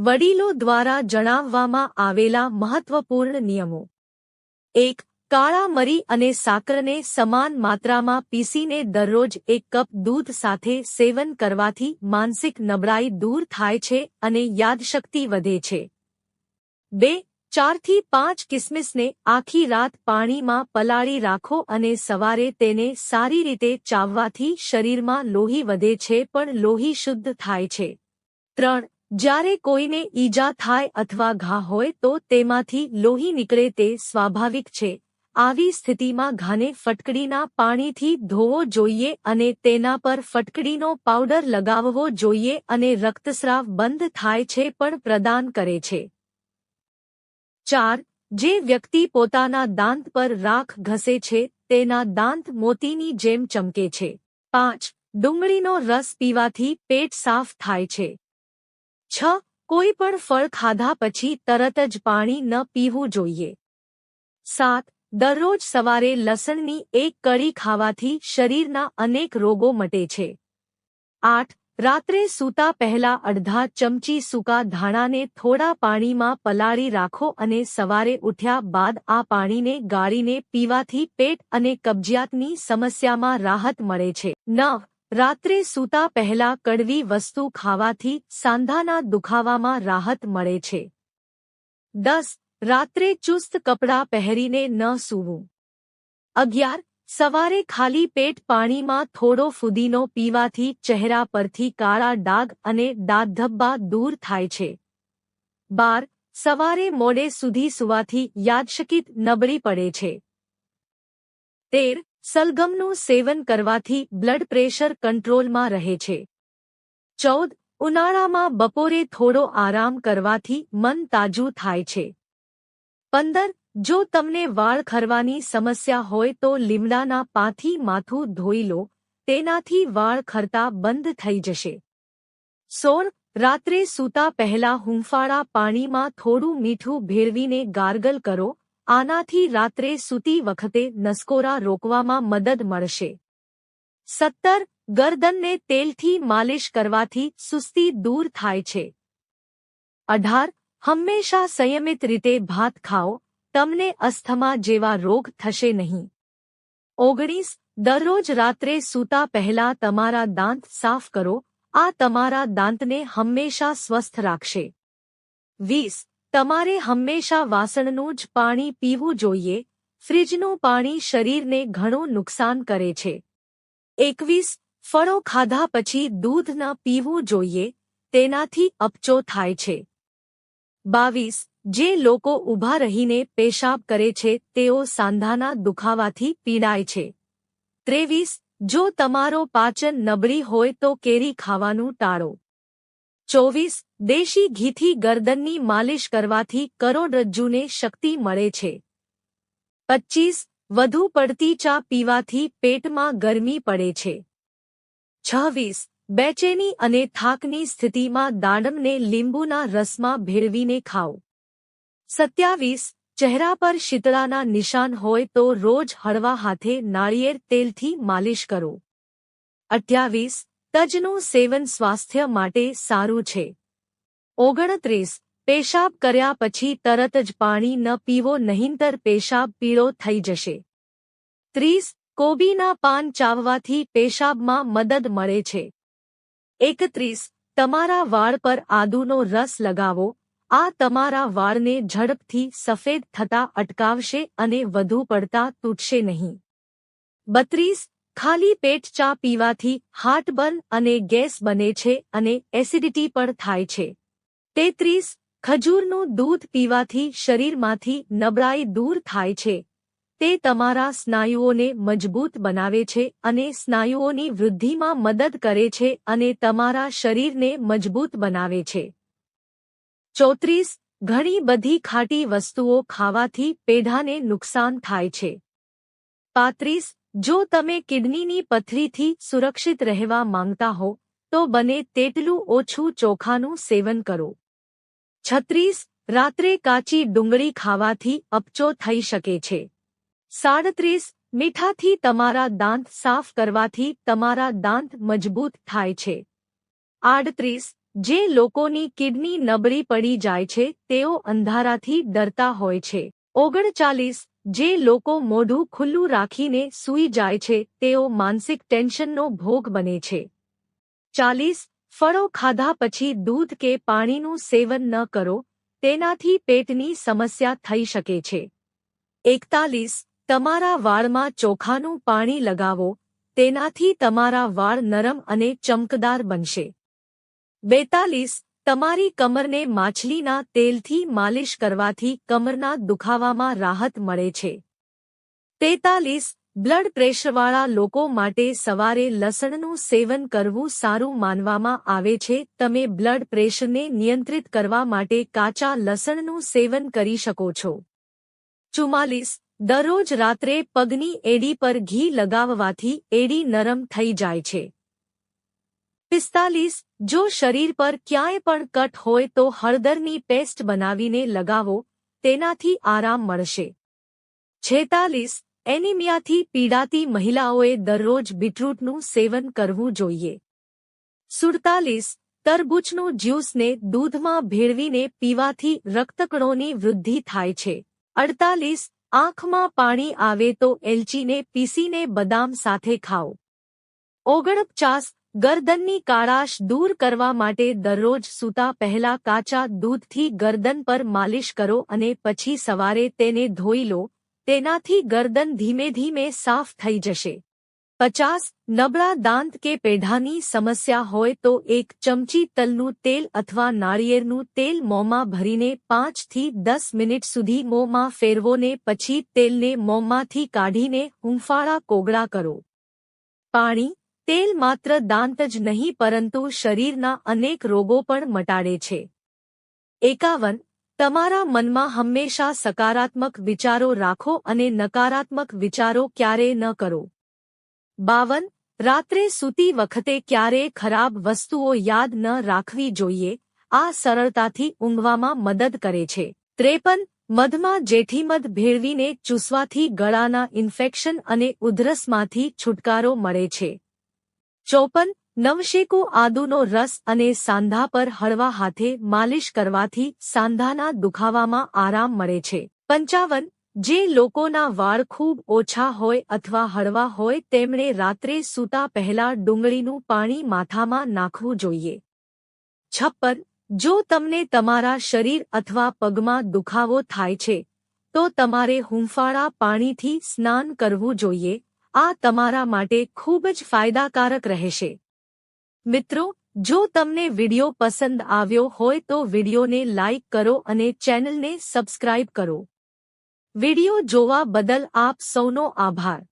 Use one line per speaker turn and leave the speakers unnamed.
વડીલો દ્વારા જણાવવામાં આવેલા મહત્વપૂર્ણ નિયમો. એક, કાળા મરી અને સાકરને સમાન માત્રામાં પીસીને દરરોજ એક કપ દૂધ સાથે સેવન કરવાથી માનસિક નબળાઈ દૂર થાય છે અને યાદશક્તિ વધે છે. બે, ચારથી પાંચ કિસમિસને આખી રાત પાણીમાં પલાળી રાખો અને સવારે તેને સારી રીતે ચાવવાથી શરીરમાં લોહી વધે છે પણ લોહી શુદ્ધ થાય છે. ત્રણ જ્યારે કોઈને ઈજા થાય અથવા ઘા હોય તો તેમાંથી લોહી નીકળે તે સ્વાભાવિક છે. આવી સ્થિતિમાં ઘાને ફટકડીના પાણીથી ધોવો જોઈએ અને તેના પર ફટકડીનો પાવડર લગાવવો જોઈએ અને રક્તસ્રાવ બંધ થાય છે પણ પ્રદાન કરે છે. ચાર, જે વ્યક્તિ પોતાના દાંત પર રાખ ઘસે છે, તેના દાંત મોતીની જેમ ચમકે છે. પાંચ, ડુંગળીનો રસ પીવાથી પેટ સાફ થાય છે. છ, કોઈ પણ ફળ ખાધા પછી તરત જ પાણી ન પીવું જોઈએ. સાત, દરરોજ સવારે લસણની એક કળી ખાવાથી શરીરના અનેક રોગો મટે છે. આઠ, રાત્રે સૂતા પહેલા અડધા ચમચી સૂકા ધાણાને થોડા પાણીમાં પલાળી રાખો અને સવારે ઉઠ્યા બાદ આ પાણીને ગાળીને પીવાથી પેટ અને કબજિયાતની સમસ્યામાં રાહત મળે છે. નવ રાત્રે સૂતા પહેલા કડવી વસ્તુ ખાવાથી સાંધાના દુખાવામાં રાહત મળે છે. દસ, રાત્રે ચુસ્ત કપડાં પહેરીને ન સૂવું. અગિયાર, સવારે ખાલી પેટ પાણીમાં થોડો ફુદીનો પીવાથી ચહેરા પરથી કાળા ડાઘ અને દાંતધબ્બા દૂર થાય છે. બાર, સવારે મોડે સુધી સુવાથી યાદશકિત નબળી પડે છે. તેર સલગમનું સેવન કરવાથી બ્લડ પ્રેશર કંટ્રોલમાં રહે છે. ચૌદ, ઉનાળામાં બપોરે થોડો આરામ કરવાથી મન તાજું થાય છે. પંદર, જો તમને વાળ ખરવાની સમસ્યા હોય તો લીમડાના પાથી માથું ધોઈ લો, તેનાથી વાળ ખરતા બંધ થઈ જશે. સોળ, રાત્રે સૂતા પહેલા હુંફાળા પાણીમાં થોડું મીઠું ભેળવીને ગાર્ગલ કરો આનાથી રાત્રે સૂતી વખતે નસકોરા રોકવામાં મદદ મળશે. સત્તર, ગરદનને તેલથી માલિશ કરવાથી સુસ્તી દૂર થાય છે. અઢાર, હંમેશા સંયમિત રીતે ભાત ખાઓ, તમને અસ્થમા જેવા રોગ થશે નહીં. ઓગણીસ, દરરોજ રાત્રે સૂતા પહેલા તમારા દાંત સાફ કરો, આ તમારા દાંતને હંમેશા સ્વસ્થ રાખશે. વીસ તમારે હંમેશા વાસણનું જ પાણી પીવું જોઈએ, ફ્રીજનું પાણી શરીરને ઘણું નુકસાન કરે છે. એકવીસ, ફળો ખાધા પછી દૂધ ન પીવું જોઈએ, તેનાથી અપચો થાય છે. બાવીસ, જે લોકો ઊભા રહીને પેશાબ કરે છે, તેઓ સાંધાના દુખાવાથી પીડાય છે. ત્રેવીસ, જો તમારો પાચન નબળી હોય તો કેરી ખાવાનું ટાળો. ચોવીસ દેશી ઘીથી ગરદનની માલિશ કરવાથી કરોડરજ્જુને શક્તિ મળે છે. પચ્ચીસ વધુ પડતી ચા પીવાથી પેટમાં ગરમી પડે છે. છવ્વીસ બેચેની અને થાકની સ્થિતિમાં દાડમને લીંબુના રસમાં ભેળવીને ખાઓ. સત્યાવીસ ચહેરા પર શીતળાના નિશાન હોય તો રોજ હળવા હાથે નાળિયેર તેલથી માલિશ કરો. અઠ્યાવીસ તજનું સેવન સ્વાસ્થ્ય માટે સારું છે. ઓગણત્રીસ, પેશાબ કર્યા પછી તરત જ પાણી ન પીવો નહીંતર પેશાબ પીળો થઈ જશે. ત્રીસ, કોબીના પાન ચાવવાથી પેશાબમાં મદદ મળે છે. એકત્રીસ, તમારા વાળ પર આદુનો રસ લગાવો. આ તમારા વાળને ઝડપથી સફેદ થતા અટકાવશે અને વધુ પડતા તૂટશે નહીં. બત્રીસ ખાલી પેટ ચા પીવાથી હાર્ટબર્ન અને ગેસ બને છે અને એસિડિટી પણ થાય છે. તેત્રીસ, ખજૂરનું દૂધ પીવાથી શરીરમાંથી નબળાઈ દૂર થાય છે. તે તમારા સ્નાયુઓને મજબૂત બનાવે છે અને સ્નાયુઓની વૃદ્ધિમાં મદદ કરે છે અને તમારા શરીરને મજબૂત બનાવે છે. ચોત્રીસ, ઘણી બધી ખાટી વસ્તુઓ ખાવાથી પેઢાને નુકસાન થાય છે. પાંત્રીસ જો તમે કિડનીની પથરીથી સુરક્ષિત રહેવા માંગતા હો, તો બને તેટલું ઓછું ચોખાનું સેવન કરો. છત્રીસ, રાત્રે કાચી ડુંગળી ખાવાથી અપચો થઈ શકે છે. સાડત્રીસ, મીઠાથી તમારા દાંત સાફ કરવાથી તમારા દાંત મજબૂત થાય છે. આડત્રીસ, જે લોકોની કિડની નબળી પડી જાય છે, તેઓ અંધારાથી ડરતા હોય છે. ઓગણચાલીસ જે લોકો મોઢું ખુલ્લું રાખીને સૂઈ જાય છે, તેઓ માનસિક ટેન્શનનો ભોગ બને છે. ચાલીસ, ફળો ખાધા પછી દૂધ કે પાણીનું સેવન ન કરો, તેનાથી પેટની સમસ્યા થઈ શકે છે. એકતાલીસ, તમારા વાળમાં ચોખાનું પાણી લગાવો, તેનાથી તમારા વાળ નરમ અને ચમકદાર બનશે. બેતાલીસ તમારી કમરને માછલીના તેલથી માલિશ કરવાથી કમરના દુખાવામાં રાહત મળે છે. તેતાલીસ, બ્લડ પ્રેશરવાળા લોકો માટે સવારે લસણનું સેવન કરવું સારું માનવામાં આવે છે. તમે બ્લડ પ્રેશરને નિયંત્રિત કરવા માટે કાચા લસણનું સેવન કરી શકો છો. ચુમ્માલીસ, દરરોજ રાત્રે પગની એડી પર ઘી લગાવવાથી એડી નરમ થઈ જાય છે. પિસ્તાલીસ, જો શરીર પર ક્યાંય પણ કટ હોય તો હળદરની પેસ્ટ બનાવીને લગાવો, તેનાથી આરામ મળશે. છેતાલીસ, એનિમિયાથી પીડાતી મહિલાઓએ દરરોજ બીટરૂટનું સેવન કરવું જોઈએ. સુડતાલીસ, તરબૂચનું જ્યુસને દૂધમાં ભેળવીને પીવાથી રક્તકણોની વૃદ્ધિ થાય છે. અડતાલીસ, આંખમાં પાણી આવે તો એલચીને પીસીને બદામ સાથે ખાઓ. ઓગણપચાસ ગરદનની કાળાશ દૂર કરવા માટે દરરોજ સૂતા પહેલા કાચા દૂધથી ગરદન પર માલિશ કરો અને પછી સવારે તેને ધોઈ લો, તેનાથી ગરદન ધીમે ધીમે સાફ થઈ જશે. પચાસ, નબળા દાંત કે પેઢાની સમસ્યા હોય તો એક ચમચી તલનું તેલ અથવા નાળિયેરનું તેલ મોંમાં ભરીને પાંચથી દસ મિનિટ સુધી મોંમાં ફેરવોને પછી તેલને મોંમાંથી કાઢીને હુંફાળા કોગળા કરો. પાણી તેલ માત્ર દાંત જ નહીં, પરંતુ શરીરના અનેક રોગો પણ મટાડે છે. એકાવન. તમારા મનમાં હંમેશા સકારાત્મક વિચારો રાખો અને નકારાત્મક વિચારો ક્યારેય ન કરો. બાવન. રાત્રે સૂતી વખતે ક્યારેય ખરાબ વસ્તુઓ યાદ ન રાખવી જોઈએ. આ સરળતાથી ઊંઘવામાં મદદ કરે છે. ત્રેપન. મધમાં જેઠીમધ ભેળવીને ચૂસવાથી ગળાના ઇન્ફેક્શન અને ઉધરસમાંથી છુટકારો મળે છે. ચોપન, નવશેકુ આદુનો રસ અને સાંધા પર હળવા હાથે માલિશ કરવાથી સાંધાના દુખાવામાં આરામ મળે છે. પંચાવન, જે લોકોના વાળ ખૂબ ઓછા હોય અથવા હળવા હોય તેમણે રાત્રે સૂતા પહેલા ડુંગળીનું પાણી માથામાં નાખવું જોઈએ. છપ્પન, જો તમને તમારા શરીર અથવા પગમાં દુખાવો થાય છે, તો તમારે હુંફાળા પાણીથી સ્નાન કરવું જોઈએ આ તમારા માટે ખૂબ જ ફાયદાકારક રહેશે. મિત્રો, જો તમને વિડિયો પસંદ આવ્યો હોય તો વિડિયોને લાઇક કરો અને ચેનલને સબસ્ક્રાઇબ કરો. વિડિયો જોવા બદલ આપ સૌનો આભાર.